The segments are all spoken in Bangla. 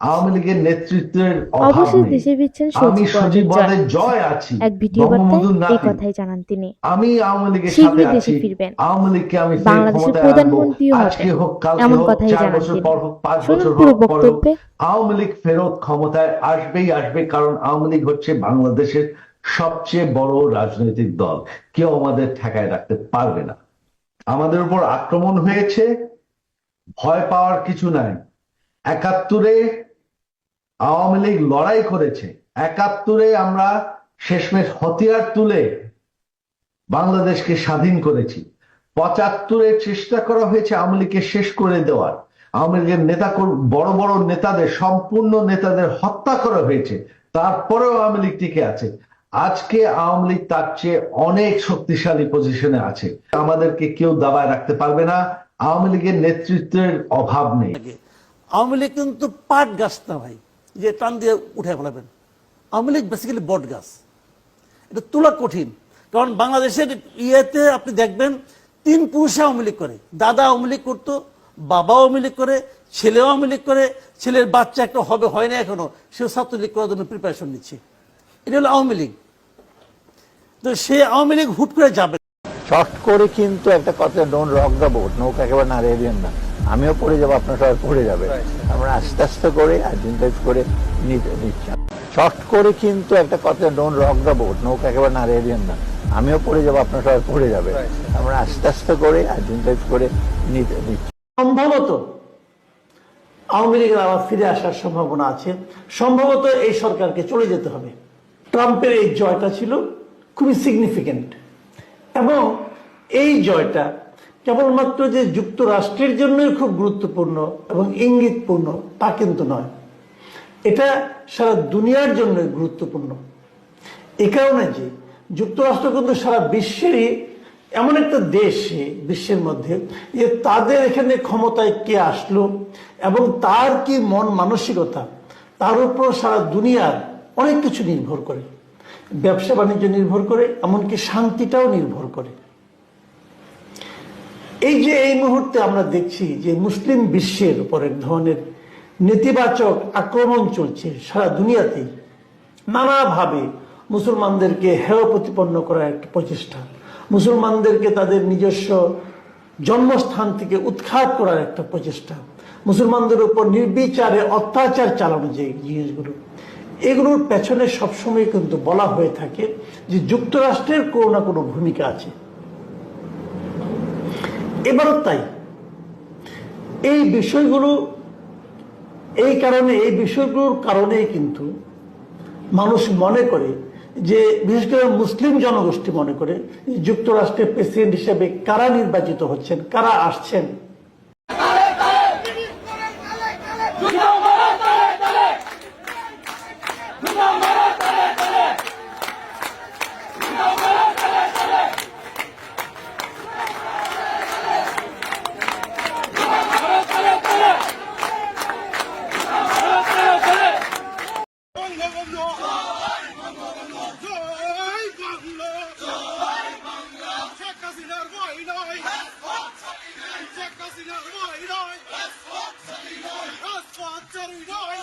আওয়ামী লীগের নেতৃত্বের অবশেষে দেশে ফিরছেন আমি সজীব জয়। আছি। এক ভিডিও বার্তায় এই কথাই জানান তিনি। আমি আওয়ামী লীগের সাথে আছি। ফিরবেন। আওয়ামী লীগকে আমি বাংলাদেশের প্রধানমন্ত্রীও আজকে হোক কালকে এমন হোক কথাই চার জানান বছর তিনি। পর হোক পাঁচ বছর পুরো বক্তব্যে। আওয়ামী লীগ ফেরত ক্ষমতায় আসবেই আসবে কারণ আওয়ামী লীগ হচ্ছে বাংলাদেশের সবচেয়ে বড় রাজনৈতিক দল। কেউ আমাদের ঠেকায় রাখতে পারবে না। আমাদের উপর আক্রমণ হয়েছে। ভয় পাওয়ার কিছু নাই। একাত্তরে আওয়ামী লীগ লড়াই করেছে। একাত্তরে আমরা শেষমেশ হতিয়ার তুলে বাংলাদেশকে স্বাধীন করেছি। পঁচাত্তরে চেষ্টা করা হয়েছে আওয়ামী লীগকে শেষ করে দেওয়ার। আওয়ামী লীগের নেতা বড় বড় নেতাদের, সম্পূর্ণ নেতাদের হত্যা করা হয়েছে। তারপরেও আওয়ামী লীগ টিকে আছে। আজকে আওয়ামী লীগ তার চেয়ে অনেক শক্তিশালী পজিশনে আছে। আমাদেরকে কেউ দাবায় রাখতে পারবে না। আওয়ামী লীগের নেতৃত্বের অভাব নেই। আওয়ামী লীগ কিন্তু পাট গাছ না ভাই। যে টান দিয়ে উঠে ফেলাবেন। আওয়ামী লীগ বেসিক্যালি বট গাছ। এটা তোলা কঠিন। কারণ বাংলাদেশের ইয়েতে আপনি দেখবেন, তিন পুরুষে আওয়ামী লীগ করে। দাদা আওয়ামী লীগ করতো, বাবা আওয়ামী লীগ করে, ছেলেও আওয়ামী লীগ করে, ছেলের বাচ্চা একটা হবে, হয় না এখনও সে ছাত্রলীগ করার জন্য প্রিপারেশন নিচ্ছে। এটা হলো আওয়ামী লীগ। তো সে আওয়ামী লীগ হুট করে যাবে। শর্ট করে কিন্তু একটা কথা ডোন্ট রক দ্য বোট নৌকা একেবারে নাড়িয়ে দিন না। আমিও পড়ে যাব, আপনার সবাই পড়ে যাবে। আমরা আস্তে আস্তে করে আইডেন্টাইজ করে নিতে নিচ্ছি। শর্ট করে কিন্তু একটা কথা ডোন্ট রক দ্য বোট নৌকা একেবারে নাড়িয়ে দিন না। আমিও পড়ে যাব, আপনার সবাই পড়ে যাবে। আমরা আস্তে আস্তে করে আইডেন্টাইজ করে নিতে নিচ্ছি। সম্ভবত আওয়ামী লীগের আবার ফিরে আসার সম্ভাবনা আছে। সম্ভবত এই সরকারকে চলে যেতে হবে। ট্রাম্পের এই জয়টা ছিল খুবই সিগনিফিকেন্ট এবং এই জয়টা কেবলমাত্র যে যুক্তরাষ্ট্রের জন্যই খুব গুরুত্বপূর্ণ এবং ইঙ্গিতপূর্ণ, তা কিন্তু নয়। এটা সারা দুনিয়ার জন্য গুরুত্বপূর্ণ। এ কারণে যে যুক্তরাষ্ট্র কিন্তু সারা বিশ্বেরই এমন একটা দেশ বিশ্বের মধ্যে, যে তাদের এখানে ক্ষমতায় কে আসলো এবং তার কি মন মানসিকতা, তার উপর সারা দুনিয়ার অনেক কিছু নির্ভর করে। ব্যবসা বাণিজ্য নির্ভর করে, এমনকি শান্তিটাও নির্ভর করে। এই যে এই মুহূর্তে আমরা দেখছি যে মুসলিম বিশ্বের উপর এক ধরনের নেতিবাচক আক্রমণ চলছে সারা দুনিয়াতেই নানাভাবে মুসলমানদেরকে হেয় প্রতিপন্ন করার একটা প্রচেষ্টা। মুসলমানদেরকে তাদের নিজস্ব জন্মস্থান থেকে উৎখাত করার একটা প্রচেষ্টা। মুসলমানদের উপর নির্বিচারে অত্যাচার চালানো যে জিনিসগুলো, এগুলোর পেছনে সবসময় কিন্তু বলা হয়ে থাকে যে যুক্তরাষ্ট্রের কোনো না কোনো ভূমিকা আছে। এবারও তাই। এই বিষয়গুলো, এই কারণে, এই বিষয়গুলোর কারণেই কিন্তু মানুষ মনে করে যে, বিশেষ করে মুসলিম জনগোষ্ঠী মনে করে যুক্তরাষ্ট্রের প্রেসিডেন্ট হিসেবে কারা নির্বাচিত হচ্ছেন, কারা আসছেন হাসিনার ভয় নয় শেখ হাসিনার ভয় নয় রাজপথ চারি নয়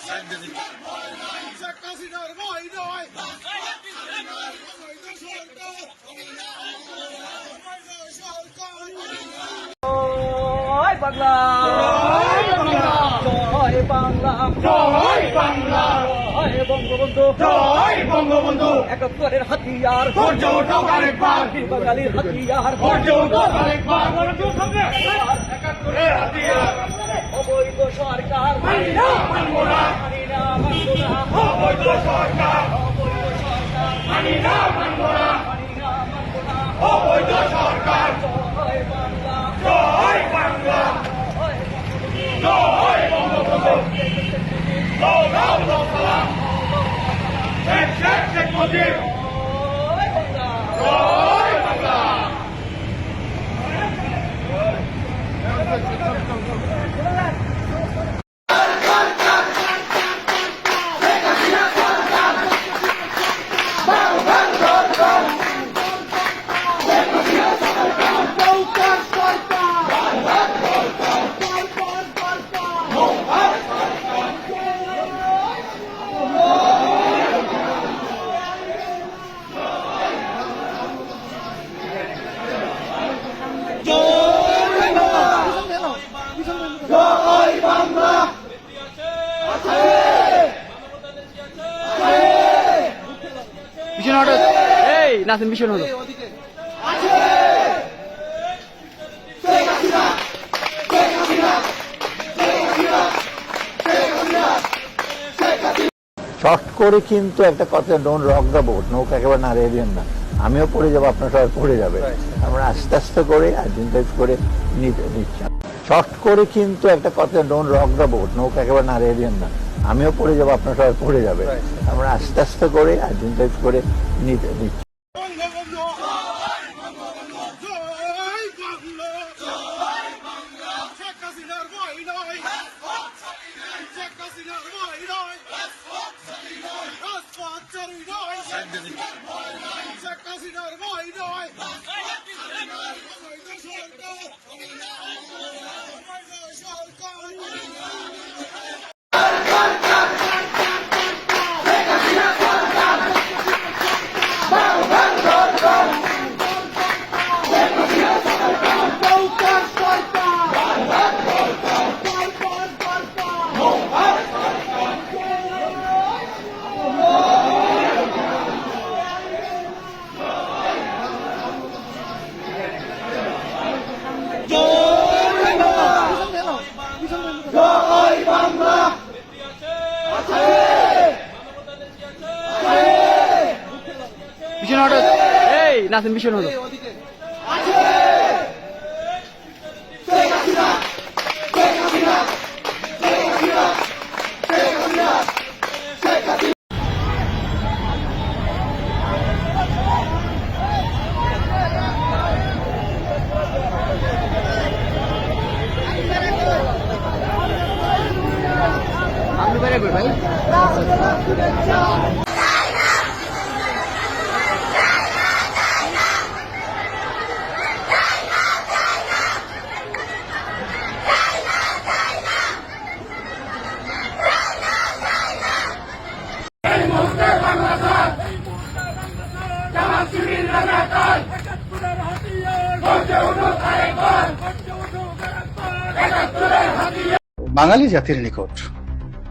শেখ হাসিনার ভয় নয় অবৈধ সরকার অবৈধ সরকার জয় বাংলা জয় বাংলা জয় বাংলা জয় বঙ্গবন্ধু। জয় বঙ্গবন্ধু। একাত্তরের হাতিয়ার। গর্জ ওঠো আরেকবার। বাঙালির হাতিয়ার। গর্জ ওঠো আরেকবার। একাত্তরের হাতিয়ার। অবৈধ সরকার। মানি না মানবো না মানি না মানবো না অবৈধ সরকার। অবৈধ সরকার। মানি না মানবো না মানি না মানবো না অবৈধ সরকার। どうぞ。নাসিম মিশন হলো। শর্ট করে কিন্তু একটা কথা ডোন্ট রক দ্য বোট নৌকা একেবারে নাড়িয়ে দিন না। আমিও পড়ে যাব, আপনার সবাই পড়ে যাবে। আমরা আস্তে আস্তে করে আইডেন্টিফাই করে নিতে নিচ্ছি শর্ট করে কিন্তু একটা কথা ডোন্ট রক দ্য বোট নৌকা একেবারে নাড়িয়ে দিন না। আমিও পড়ে যাব, আপনার সবাই পড়ে যাবে। আমরা আস্তে আস্তে করে আইডেন্টিফাই করে নিতে নিচ্ছি Yes, you come on, you know it. Yes. Nasim mission হলো। আপনি ভাই। বাঙালি জাতির নিকট,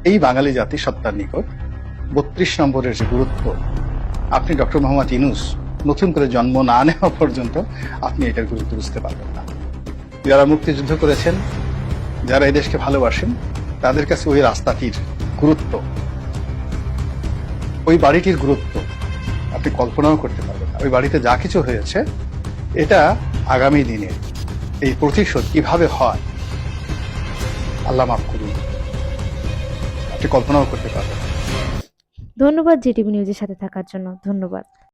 এই বাঙালি জাতি সত্তার নিকট বত্রিশ নম্বরের যে গুরুত্ব, আপনি ডক্টর মোহাম্মদ ইনুস নতুন করে জন্ম না নেওয়া পর্যন্ত আপনি এটার গুরুত্ব বুঝতে পারবেন না। যারা মুক্তিযুদ্ধ করেছেন, যারা এই দেশকে ভালোবাসেন, তাদের কাছে ওই রাস্তাটির গুরুত্ব, ওই বাড়িটির গুরুত্ব আপনি কল্পনাও করতে পারবেন ওই বাড়িতে যা কিছু হয়েছে, এটা আগামী দিনে এই প্রতিশোধ কীভাবে হয় আল্লাহ মাফ করুন। আপনি কল্পনাও করতে পারবেন। ধন্যবাদ জিটিভি নিউজের সাথে থাকার জন্য। ধন্যবাদ।